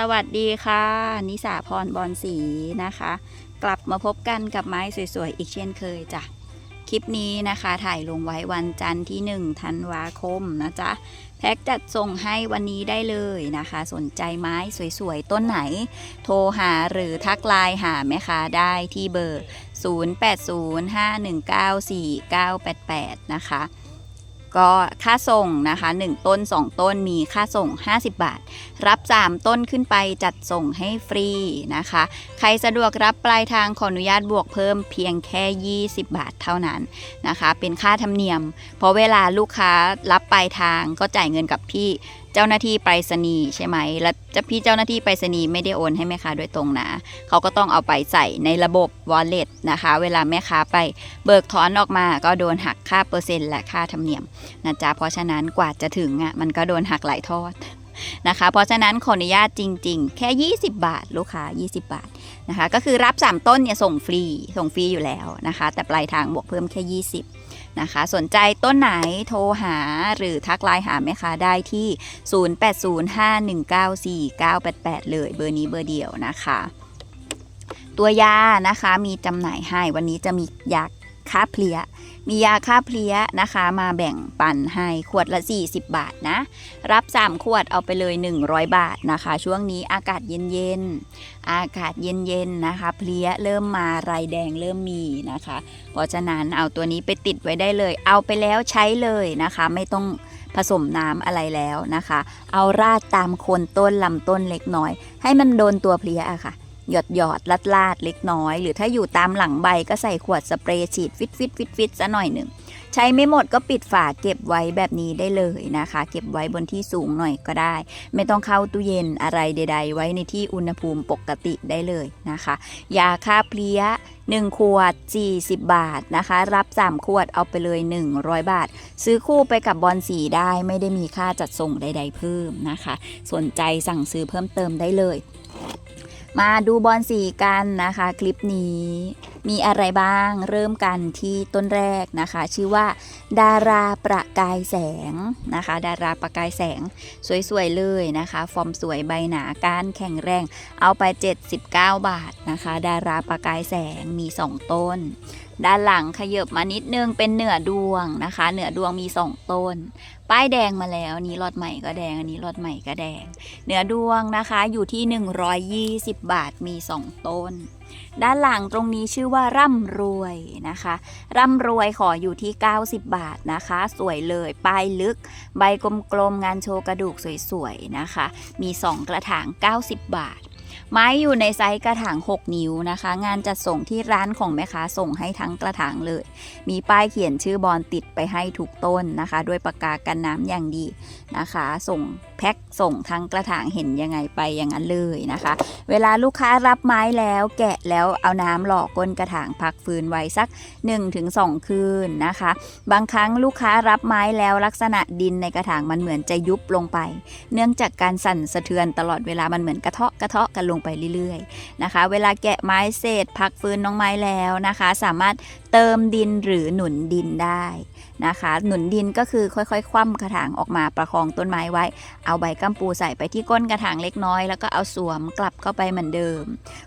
สวัสดีค่ะ นิสาพรบอลสีนะคะ กลับมาพบกันกับไม้สวยๆ อีกเช่นเคยจ้ะ คลิปนี้นะคะถ่ายลงไว้วันจันทร์ที่ 1 ธันวาคมนะจ๊ะ แพ็กจัดส่งให้วันนี้ได้เลยนะคะ สนใจไม้สวยๆ ต้นไหน โทรหาหรือทักไลน์หาแม่ค้าได้ที่เบอร์ 0805194988 นะคะ ก็ค่าส่งนะคะ 1 ต้น 2 ต้นมีค่าส่ง 50 บาท รับ 3 ต้นขึ้นไปจัดส่งให้ฟรีนะคะ ใครสะดวกรับปลายทางขออนุญาตบวกเพิ่มเพียงแค่ 20 บาทเท่านั้นนะคะ เป็นค่าธรรมเนียม เพราะเวลาลูกค้ารับปลายทางก็จ่ายเงินกับพี่ เจ้าหน้าที่ไปรษณีย์ใช่ไหมแล้วจะพี่เจ้าหน้าที่ไปรษณีย์ไม่ได้โอนให้แม่ค้าโดยตรงนะเขาก็ต้องเอาไปใส่ในระบบ wallet นะคะ เวลาแม่ค้าไปเบิกถอนออกมาก็โดนหักค่าเปอร์เซ็นต์และค่าธรรมเนียมนะจ๊ะเพราะฉะนั้นกว่าจะถึงอะมันก็โดนหักหลายทอดนะคะ เพราะฉะนั้นขออนุญาตจริง ๆ แค่ 20 บาท ลูกค้า 20 บาทนะคะ ก็คือรับ 3 ต้นเนี่ยส่งฟรี ส่งฟรีอยู่แล้วนะคะ แต่ปลายทางบวกเพิ่มแค่ 20 นะคะ สนใจต้นไหนโทรหาหรือทักไลน์หาแม่ค้าได้ที่ 0805194988 เลยเบอร์นี้เบอร์เดียวนะคะ ตัวยานะคะมีจำหน่ายให้วันนี้จะมียาค่าเพลีย มียาฆ่าเพลี้ยนะคะ มาแบ่งปันให้ขวดละ 40 บาทนะ รับ 3 ขวดเอาไปเลย 100 บาทนะคะ ช่วงนี้อากาศเย็นๆ อากาศเย็นๆนะคะ เพลี้ยเริ่มมาไรแดงเริ่มมีนะคะ เพราะฉะนั้นเอาตัวนี้ไปติดไว้ได้เลย เอาไปแล้วใช้เลยนะคะ ไม่ต้องผสมน้ำอะไรแล้วนะคะ เอาราดตามโคนต้นลำต้นเล็กน้อย ให้มันโดนตัวเพลี้ยอะค่ะ หยอดหยอดลาดลาดเล็กน้อย หรือถ้าอยู่ตามหลังใบก็ใส่ขวดสเปรย์ฉีดฟิตฟิตฟิตฟิตซะหน่อยหนึ่งใช้ไม่หมดก็ปิดฝาเก็บไว้แบบนี้ได้เลยนะคะ เก็บไว้บนที่สูงหน่อยก็ได้ ไม่ต้องเข้าตู้เย็นอะไรใด ๆ ไว้ในที่อุณหภูมิปกติได้เลยนะคะ ยาฆ่าเพลี้ย1ขวด 40 บาทนะคะ รับ 3 ขวดเอาไปเลย 100 บาท ซื้อคู่ไปกับบอลสีได้ไม่ได้มีค่าจัดส่งใด ๆ เพิ่มนะคะ สนใจสั่งซื้อเพิ่มเติมได้เลย มาดูบอลสีกันนะคะ คลิปนี้มีอะไรบ้างเริ่มกันที่ต้นแรกนะคะ ชื่อว่า ดาราประกายแสงนะคะ ดาราประกายแสง สวยๆเลยนะคะ ฟอร์มสวยใบหนาก้านแข็งแรง เอาไป 79 บาทนะคะ ดาราประกายแสงมี 2 ต้น ด้านหลังขยับมานิดนึงเป็นเหนือดวงนะคะ เหนือดวงมี2ต้น ป้ายแดงมาแล้วนนี้รอดใหม่ก็แดง อันนี้รอดใหม่ก็แดง เหนือดวงนะคะอยู่ที่ 120 บาทมี2ต้น ด้านหลังตรงนี้ชื่อว่าร่ำรวยนะคะ ร่ำรวยขออยู่ที่ 90 บาทนะคะ สวยเลยป้ายลึก ใบกลมๆงานโชว์กระดูกสวยๆนะคะ มี 2 กระถาง 90 บาท ไม้อยู่ในไซส์กระถาง 6 นิ้วนะคะ งานจัดส่งที่ร้านของแม่ค้าส่งให้ทั้งกระถางเลย มีป้ายเขียนชื่อบอลติดไปให้ทุกต้นนะคะ ด้วยปากกากันน้ำอย่างดีนะคะ ส่งแพ็คส่งทั้งกระถางเห็นยังไงไปอย่างนั้นเลยนะคะ เวลาลูกค้ารับไม้แล้วแกะแล้วเอาน้ำหล่อก้นกระถางพักฟื้นไว้สัก 1-2 คืนนะคะ บางครั้งลูกค้ารับไม้แล้วลักษณะดินในกระถางมันเหมือนจะยุบลงไป เนื่องจากการสั่นสะเทือนตลอดเวลามันเหมือนกระเทาะกระเทาะกันลงไปเรื่อยๆนะคะ เวลาแกะไม้เศษพักฟื้นน้องไม้แล้วนะคะ สามารถเติมดินหรือหนุนดินได้นะคะ หนุนดินก็คือค่อยๆ คว่ำกระถางออกมาประคองต้นไม้ไว้ เอาใบกัมปูใส่ไปที่ก้นกระถางเล็กน้อย แล้วก็เอาสวมกลับเข้าไปเหมือนเดิม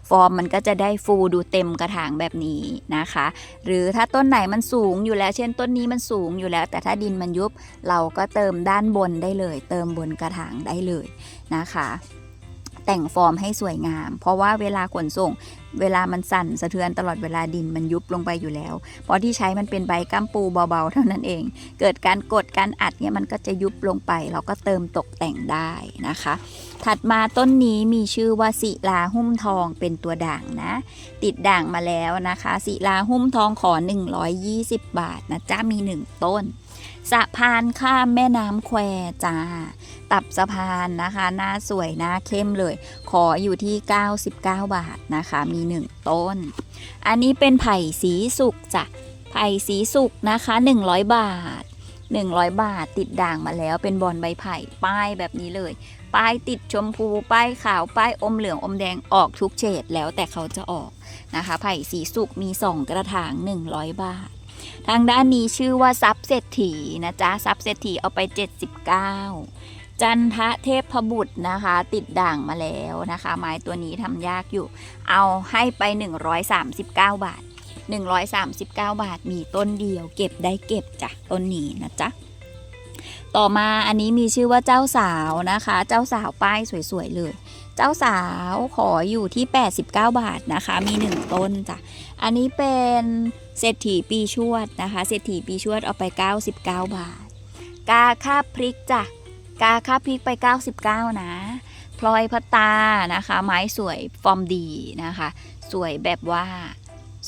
ฟอร์มมันก็จะได้ฟูดูเต็มกระถางแบบนี้นะคะ หรือถ้าต้นไหนมันสูงอยู่แล้ว เช่นต้นนี้มันสูงอยู่แล้ว แต่ถ้าดินมันยุบเราก็เติมด้านบนได้เลย เติมบนกระถางได้เลยนะคะ แต่งฟอร์มให้สวยงาม เพราะว่าเวลาขนส่ง เวลามันสั่นสะเทือนตลอดเวลาดินมันยุบลงไปอยู่แล้ว เพราะที่ใช้มันเป็นใบกัมปูเบาๆ เท่านั้นเอง เกิดการกดการอัดเนี่ยมันก็จะยุบลงไป เราก็เติมตกแต่งได้นะคะ ถัดมาต้นนี้มีชื่อว่าศิลาหุ้มทองเป็นตัวด่างนะ ติดด่างมาแล้วนะคะศิลาหุ้มทองขอ 120 บาทนะจ้ามี 1 ต้นสะพานข้ามแม่น้ำแควจ้า ตับสะพานนะคะ หน้าสวยหน้าเข้มเลย ขออยู่ที่ 99 บาทนะคะ มี 1 ต้น อันนี้เป็นไผ่สีสุกจ้ะไผ่สีสุกนะคะ 100 บาท 100 บาทติดด่างมาแล้วเป็นบอลใบไผ่ป้ายแบบนี้เลย ป้ายติดชมพูป้ายขาวป้ายอมเหลืองอมแดงออกทุกเฉดแล้วแต่เขาจะออกนะคะ ไผ่สีสุกมี 2 กระถาง 100 บาททางด้านนี้ชื่อว่าซับเศรษฐีนะจ๊ะซับเศรษฐีเอาไป 79 จันทะเทพบุตรนะคะ ติดด่างมาแล้วนะคะ ไม้ตัวนี้ทำยากอยู่ เอาให้ไป 139 บาท 139 บาทมีต้นเดียว เก็บได้เก็บจ้ะต้นนี้นะจ๊ะต่อมาอันนี้มีชื่อว่าเจ้าสาวนะคะ เจ้าสาวป้ายสวยๆเลย เจ้าสาวขออยู่ที่ 89 บาทนะคะ มี 1 ต้นจ้ะ อันนี้เป็นเศรษฐีปีชวดนะคะ เศรษฐีปีชวดเอาไป 99 บาท กาคาพริกจ้ะ กาค่าพริกไป 99 นะพลอยพัตตานะคะ ไม้สวยฟอร์มดีนะคะ สวยแบบว่า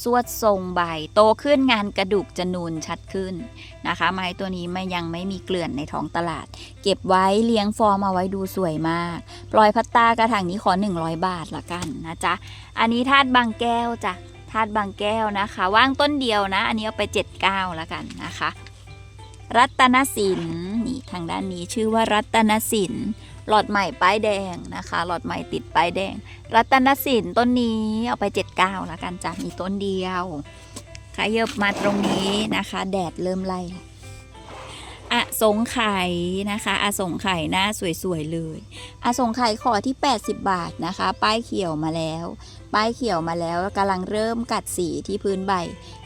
สวดทรงใบโตขึ้นงานกระดูกจะนูนชัดขึ้นนะคะ ไม้ตัวนี้ไม่ยังไม่มีเกลื่อนในท้องตลาด เก็บไว้เลี้ยงฟอร์มเอาไว้ดูสวยมากพลอยพัตตากระถางนี้ขอ 100 บาทละกันนะจ๊ะ อันนี้ธาตุบางแก้วจ้ะธาตุบางแก้วนะคะ ว่างต้นเดียวนะ อันนี้เอาไป 79แล้วกันนะคะ รัตนสินนี่ทางด้านนี้ชื่อว่ารัตนสินหลอดใหม่ป้ายแดงนะคะ หลอดใหม่ติดป้ายแดง รัตนสินต้นนี้เอาไป79แล้วกันจ้ะมีต้นเดียวขยับมาตรงนี้นะคะ แดดเริ่มไล่ สงไข่นะคะอสงไข่หน้าสวยๆเลยอสงไข่ขอที่ 80 บาทนะคะ ป้ายเขียวมาแล้ว ป้ายเขียวมาแล้วกำลังเริ่มกัดสีที่พื้นใบ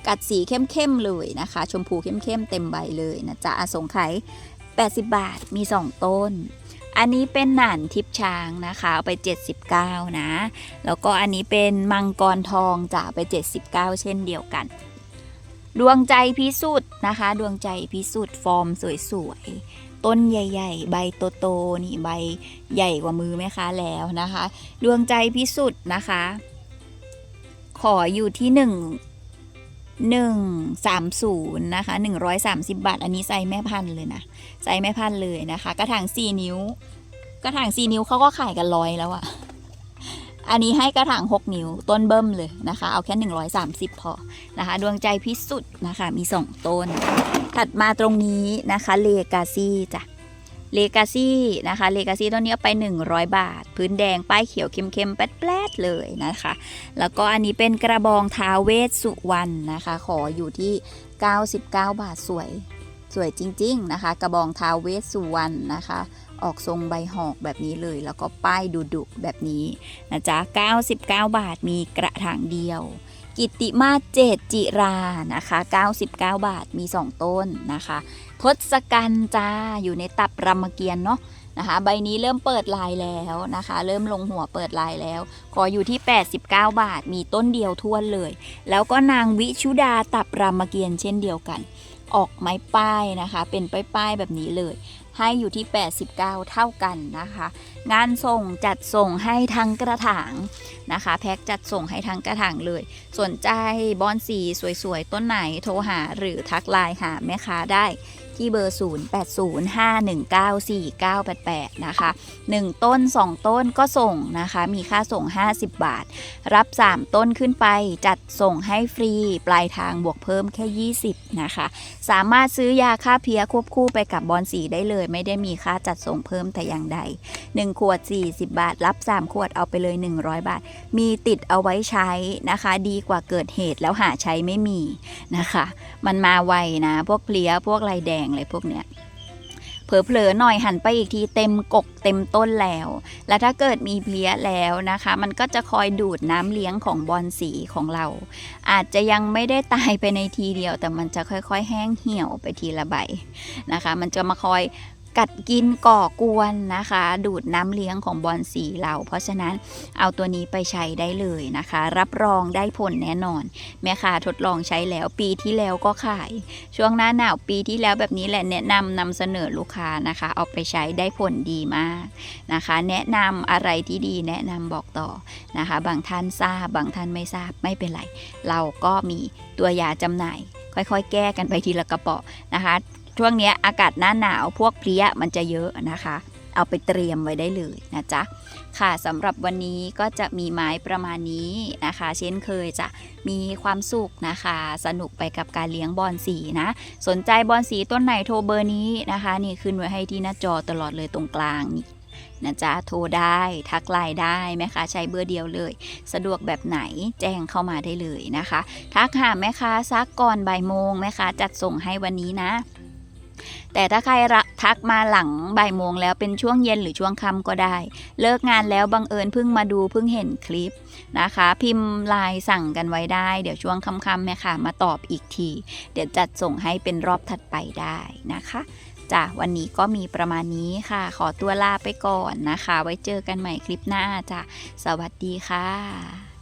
กัดสีเข้มๆเลยนะคะ ชมพูเข้มๆเต็มใบเลยนะจ๊ะอสงไข่80 บาทมี 2 ต้น อันนี้เป็นหนานทิพช้างนะคะเอาไป 79 นะ แล้วก็อันนี้เป็นมังกรทองจะเอาไป 79 เช่นเดียวกัน ดวงใจพิสุทธ์นะคะ ดวงใจพิสุทธ์ฟอร์มสวยๆ ต้นใหญ่ ๆ ใบโตๆนี่ใบใหญ่กว่ามือไหมคะแล้วนะคะ ดวงใจพิสุทธ์นะคะ ขออยู่ที่หนึ่งหนึ่งสามศูนย์นะคะหนึ่งร้อยสามสิบาท อันนี้ไซส์แม่พันเลยนะไซส์แม่พันเลยนะคะ กระถางสี่นิ้ว กระถางสี่นิ้วเขาก็ขายกันร้อยแล้วอะ อันนี้ให้กระถางหกนิ้วต้นเบิ้มเลยนะคะ เอาแค่หนึ่งร้อยสามสิบพอนะคะ ดวงใจพิสุทธ์นะคะมีสองต้น ถัดมาตรงนี้นะคะเลกาซี่จ้ะเลกาซี่นะคะเลกาซี่ต้นนี้ไป 100 บาท พื้นแดงป้ายเขียวเข้มๆแป๊ดๆเลยนะคะ แล้วก็อันนี้เป็นกระบองท้าเวสสุวรรณนะคะ ขออยู่ที่ 99 บาทสวยสวยจริง ๆ นะคะ กระบองท้าเวสสุวรรณนะคะ ออกทรงใบหอกแบบนี้เลย แล้วก็ป้ายดุๆแบบนี้นะจ๊ะ 99 บาทมีกระถางเดียว กิตติมาเจตจิรานะคะ 99 บาทมี 2 ต้นนะคะทศกัณฐ์จ้าอยู่ในตับรามเกียรติ์เนาะนะคะใบนี้เริ่มเปิดลายแล้วนะคะ เริ่มลงหัวเปิดลายแล้ว ขออยู่ที่ 89 บาท มีต้นเดียวท้วนเลย แล้วก็นางวิชุดาตับรามเกียรติ์เช่นเดียวกัน ออกไม้ป้ายนะคะ เป็นป้ายๆแบบนี้เลย ให้อยู่ที่ 89 เท่ากันนะคะ งานส่งจัดส่งให้ทั้งกระถางนะคะ แพ็คจัดส่งให้ทั้งกระถางเลย สนใจบอนสีสวยๆ ต้นไหนโทรหาหรือทักไลน์หาแม่ค้าได้ ที่เบอร์ 0805194988 นะคะ 1 ต้น 2 ต้นก็ส่งนะคะ มีค่าส่ง 50 บาท รับ 3 ต้นขึ้นไปจัดส่งให้ฟรี ปลายทางบวกเพิ่มแค่ 20 นะคะ สามารถซื้อยาฆ่าเพี้ยควบคู่ไปกับบอลสีได้เลย ไม่ได้มีค่าจัดส่งเพิ่มแต่อย่างใด 1 ขวด 40 บาท รับ 3 ขวดเอาไปเลย 100 บาท มีติดเอาไว้ใช้นะคะ ดีกว่าเกิดเหตุแล้วหาใช้ไม่มีนะคะ มันมาไวนะ พวกเพลี้ยพวกลายแดงอะไรพวกเนี้ยเผลอๆหน่อยหันไปอีกทีเต็มกกเต็มต้นแล้ว และถ้าเกิดมีเพลี้ยแล้วนะคะ มันก็จะคอยดูดน้ำเลี้ยงของบอลสีของเรา อาจจะยังไม่ได้ตายไปในทีเดียว แต่มันจะค่อยๆ แห้งเหี่ยวไปทีละใบนะคะ มันจะมาคอย กัดกินก่อกวนนะคะ ดูดน้ำเลี้ยงของบอลสีเรา เพราะฉะนั้นเอาตัวนี้ไปใช้ได้เลยนะคะ รับรองได้ผลแน่นอน แม่ค้าทดลองใช้แล้วปีที่แล้วก็ขาย ช่วงหน้าหนาวปีที่แล้วแบบนี้แหละแนะนำนำเสนอลูกค้านะคะ เอาไปใช้ได้ผลดีมากนะคะ แนะนำอะไรที่ดีแนะนำบอกต่อนะคะ บางท่านทราบ บางท่านไม่ทราบไม่เป็นไร เราก็มีตัวยาจำหน่ายค่อยๆ แก้กันไปทีละกระป๋อนะคะ ช่วงนี้อากาศหน้าหนาวพวกเพลี้ยมันจะเยอะนะคะ เอาไปเตรียมไว้ได้เลยนะจ๊ะค่ะสำหรับวันนี้ก็จะมีไม้ประมาณนี้นะคะ เช่นเคยจะมีความสุขนะคะ สนุกไปกับการเลี้ยงบอลสีนะ สนใจบอลสีต้นไหนโทรเบอร์นี้นะคะ นี่ขึ้นไว้ให้ที่หน้าจอตลอดเลยตรงกลางนี่นะจ๊ะโทรได้ทักไลน์ได้แม่ค้าใช้เบอร์เดียวเลย สะดวกแบบไหนแจ้งเข้ามาได้เลยนะคะ ทักหาแม่ค้าซักก่อนบ่ายโมงแม่ค้าจัดส่งให้วันนี้นะ แต่ถ้าใครทักมาหลังบ่ายโมงแล้วเป็นช่วงเย็นหรือช่วงค่ำก็ได้ เลิกงานแล้วบังเอิญเพิ่งมาดูเพิ่งเห็นคลิปนะคะ พิมพ์ไลน์สั่งกันไว้ได้ เดี๋ยวช่วงค่ำๆแม่ค่ะ มาตอบอีกที เดี๋ยวจัดส่งให้เป็นรอบถัดไปได้นะคะจ้ะวันนี้ก็มีประมาณนี้ค่ะ ขอตัวลาไปก่อนนะคะ ไว้เจอกันใหม่คลิปหน้าจ้ะสวัสดีค่ะ